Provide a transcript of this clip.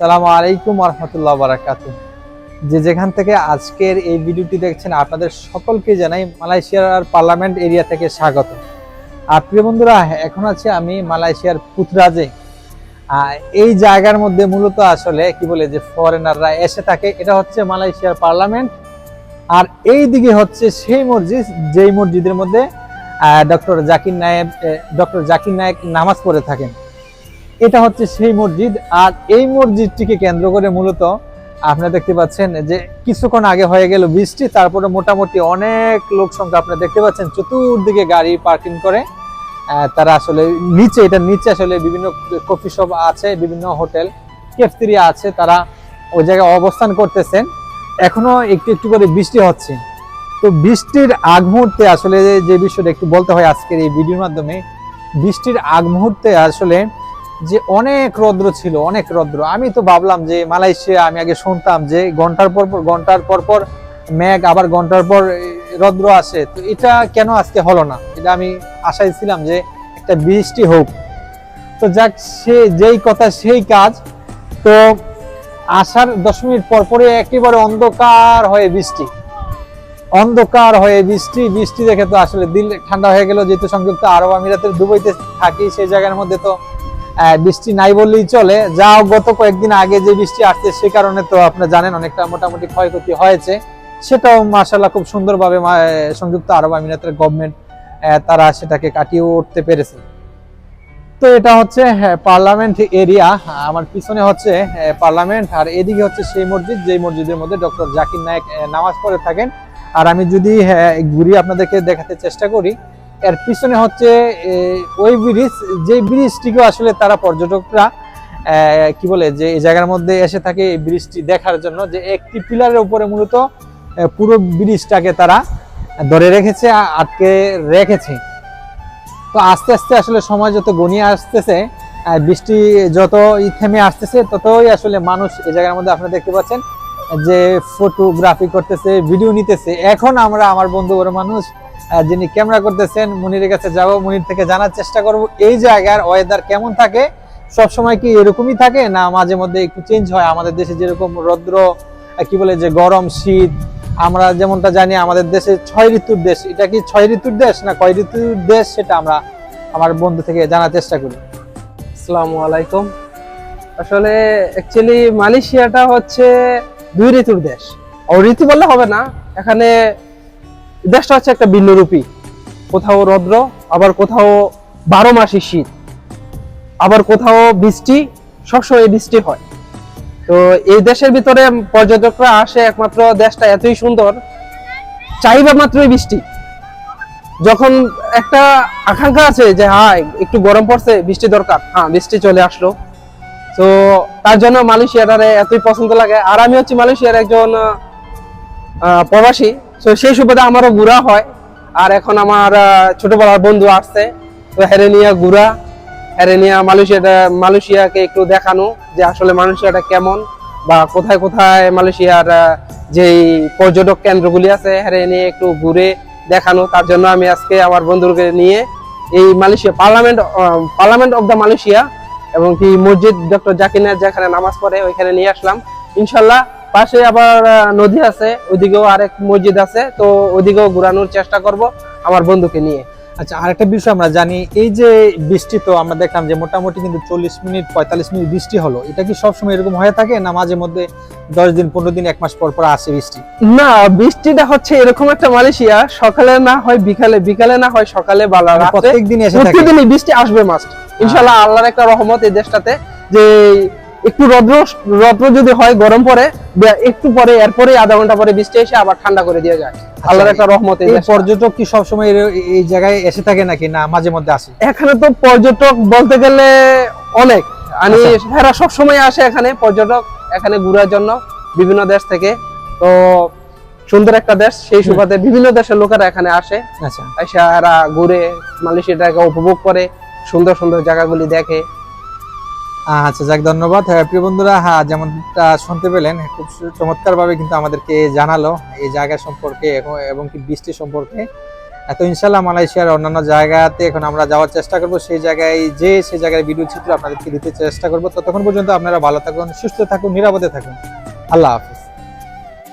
সালামু আলাইকুম রহমতুল্লাহ বারাকাত। যে যেখান থেকে আজকের এই ভিডিওটি দেখছেন, আপনাদের সকলকে জানাই মালয়েশিয়ার পার্লামেন্ট এরিয়া থেকে স্বাগত। আর প্রিয় বন্ধুরা, এখন আছে আমি মালয়েশিয়ার পুতরাজে। এই জায়গার মধ্যে মূলত আসলে কি বলে যে ফরেনাররা এসে থাকে, এটা হচ্ছে মালয়েশিয়ার পার্লামেন্ট। আর এই দিকে হচ্ছে সেই মসজিদ, যেই মসজিদের মধ্যে ডক্টর জাকির নায়েব ডক্টর জাকির নায়েক নামাজ পড়ে থাকেন। এটা হচ্ছে সেই মসজিদ, আর এই মসজিদটিকে কেন্দ্র করে মূলত আপনারা দেখতে পাচ্ছেন যে কিছুক্ষণ আগে হয়ে গেল বৃষ্টি, তারপরে মোটামুটি অনেক লোক সংখ্যা আপনারা দেখতে পাচ্ছেন, চতুর্দিকে গাড়ি পার্কিং করে। তারা আসলে নিচে এটা নিচে আসলে বিভিন্ন কফি শপ আছে, বিভিন্ন হোটেল কেফতেরিয়া আছে, তারা ওই জায়গায় অবস্থান করতেছেন। এখনও একটু একটু করে বৃষ্টি হচ্ছে। তো বৃষ্টির আগ মুহূর্তে আসলে যে বিষয়টা একটু বলতে হয় আজকের এই ভিডিওর মাধ্যমে, বৃষ্টির আগ মুহূর্তে আসলে যে অনেক রৌদ্র ছিল, অনেক রৌদ্র। আমি তো ভাবলাম যে মালয়েশিয়া, আমি আগে শুনতাম যে ঘণ্টার পর পর, ঘণ্টার পর পর মেঘ, আবার ঘণ্টার পর রৌদ্র আসে। তো এটা কেন আজকে হলো না? এটা আমি আশায় ছিলাম যে একটা বৃষ্টি হোক। তো যাক, সে যেই কথা, সেই কাজ। তো আসার দশ মিনিট পর পরে একেবারে অন্ধকার হয়ে বৃষ্টি। অন্ধকার হয়ে বৃষ্টি বৃষ্টি দেখে তো আসলে দিল ঠান্ডা হয়ে গেল, যেহেতু সংযুক্ত আরব আমিরাতের দুবাইতে থাকি, সেই জায়গার মধ্যে তো বৃষ্টি নাই বললেই চলে। যা গত কয়েকদিন আগে যে বৃষ্টি আসছে সে কারণে তো আপনারা জানেন অনেকটা মোটামুটি ক্ষয়ক্ষতি হয়েছে। সেটাও মাসাল্লাহ খুব সুন্দরভাবে সংযুক্ত আরব আমিরাতের গভর্নমেন্ট তারা সেটাকে কাটিয়ে উঠতে পেরেছে। তো এটা হচ্ছে হ্যাঁ, পার্লামেন্ট এরিয়া আমার পিছনে হচ্ছে হ্যাঁ, পার্লামেন্ট আর এদিকে হচ্ছে সেই মসজিদ যেই মসজিদের মধ্যে ডক্টর জাকির নায়েক নামাজ পড়ে থাকেন। আর আমি যদি হ্যাঁ, ঘুরি আপনাদেরকে দেখাতে চেষ্টা করি এর পিছনে হচ্ছে ওই ব্রিজ, যে ব্রিজটিকে আসলে তারা পর্যটকরা কি বলে, যে এই জায়গার মধ্যে এসে থাকে এই ব্রিজটি দেখার জন্য, যে একটি পিলারের উপরে মূলত পুরো ব্রিজটাকে তারা ধরে রেখেছে আটকে রেখেছে। তো আস্তে আস্তে আসলে সময় যত গনিয়ে আসতেছে বৃষ্টি যত থেমে আসতেছে, ততই আসলে মানুষ এই জায়গার মধ্যে আপনারা দেখতে পাচ্ছেন, যে ফটোগ্রাফি করতেছে ভিডিও নিতেছে। এখন আমরা, আমার বন্ধু বড় মানুষ যিনি ক্যামেরা করতেছেন মনিরের কাছে যাব মনির থেকে জানার চেষ্টা করব এই জায়গার ওয়েদার কেমন থাকে? সব সময় কি এরকমই থাকে না মাঝে মধ্যে একটু চেঞ্জ হয়? আমাদের দেশে যেরকম রৌদ্র কি বলে যে গরম শীত আমরা যেমনটা জানি আমাদের দেশে ছয় ঋতুর দেশ। এটা কি ছয় ঋতুর দেশ না কয় ঋতুর দেশ সেটা আমরা আমার বন্ধু থেকে জানার চেষ্টা করি। আসসালামু আলাইকুম। আসলে অ্যাকচুয়ালি মালয়েশিয়াটা হচ্ছে দুই ঋতুর দেশ। ও ঋতু বললে হবে না। এখানে দেশটা হচ্ছে একটা ভিন্নরূপী কোথাও রৌদ্র, আবার কোথাও বারো মাসই শীত, আবার কোথাও বৃষ্টি, সবসময় বৃষ্টি হয়। তো এই দেশের ভিতরে পর্যটকরা আসে একমাত্র দেশটা এতই সুন্দর চাইবা মাত্রই বৃষ্টি। যখন একটা আকাঙ্ক্ষা আছে যে হ্যাঁ একটু গরম পড়ছে, বৃষ্টি দরকার। হ্যাঁ বৃষ্টি চলে আসলো। তো তার জন্য মালয়েশিয়াটারে এতই পছন্দ লাগে। আর আমি হচ্ছে মালয়েশিয়ার একজন প্রবাসী। তো সেই সুবাদে আমারও ঘুরা হয়। আর এখন আমার ছোটবেলার বন্ধু আসছে। তো হেরে নিয়ে ঘুরা হেরে মালয়েশিয়াটা মালয়েশিয়াকে একটু দেখানো যে আসলে মালয়েশিয়াটা কেমন বা কোথায় কোথায় মালয়েশিয়ার যেই পর্যটক কেন্দ্রগুলি আছে, হেরে নিয়ে একটু ঘুরে দেখানো। তার জন্য আমি আজকে আমার বন্ধুকে নিয়ে এই Malaysia parliament parliament of the Malaysia এবং কি মসজিদ ডক্টর জাকির নায়েক যেখানে নামাজ পড়ে, ওইখানে নিয়ে আসলাম। ইনশাল্লাহ পাশে আবার নদী আছে ওইদিকেও আরেক মসজিদ আছে তো ওইদিকেও ঘোরানোর চেষ্টা করব আমার বন্ধুকে নিয়ে। আচ্ছা আরেকটা বিষয় আমরা জানি এই যে বৃষ্টি তো আমরা দেখলাম যে মোটামুটি কিন্তু চল্লিশ মিনিট পঁয়তাল্লিশ মিনিট বৃষ্টি হলো। এটা কি সবসময় এরকম হয়ে থাকে না মাঝে মধ্যে দশ দিন পনেরো দিন এক মাস পর পর আসে বৃষ্টি? না বৃষ্টিটা হচ্ছে এরকম একটা মালয়েশিয়া সকালে না হয় বিকালে বিকালে না হয় সকালে বা রাতে প্রত্যেক দিন এসে বৃষ্টি আসবে মাস্ট ইনশাল্লাহ আল্লাহর একটা রহমত এই দেশটাতে যে একটু রৌদ্র রৌদ্র যদি হয় গরম পরে একটু পরে এরপরে আধা ঘণ্টা পরে বৃষ্টি এসে আবার ঠান্ডা করে দিয়ে যায়। আল্লাহর একটা রহমত এই পর্যটক কি সবসময় এই জায়গায় এসে থাকে নাকি? না মাঝে মধ্যে আসে? এখানে তো পর্যটক বলতে গেলে অনেক। মানে আচ্ছা। এরা সব আসে এখানে পর্যটক এখানে ঘোরার জন্য বিভিন্ন দেশ থেকে। তো সুন্দর একটা দেশ সেই সুবাদে বিভিন্ন দেশের লোকেরা এখানে আসে। আচ্ছা। এসে এরা ঘুরে মালয়েশিয়াটাকে উপভোগ করে সুন্দর সুন্দর জায়গাগুলি দেখে। আচ্ছা যাক, ধন্যবাদ। হ্যাঁ প্রিয় বন্ধুরা হ্যাঁ যেমনটা শুনতে পেলেন, খুব চমৎকারভাবে কিন্তু আমাদেরকে জানালো এই জায়গা সম্পর্কে এবং- কি বৃষ্টি সম্পর্কে। এত ইনশাল্লাহ মালয়েশিয়ার অন্যান্য জায়গাতে এখন আমরা যাওয়ার চেষ্টা করব। সেই জায়গায় যে, সেই জায়গায় ভিডিও চিত্র আপনাদেরকে দিতে চেষ্টা করব। ততক্ষণ পর্যন্ত আপনারা ভালো থাকুন, সুস্থ থাকুন, নিরাপদে থাকুন। আল্লাহ হাফিজ।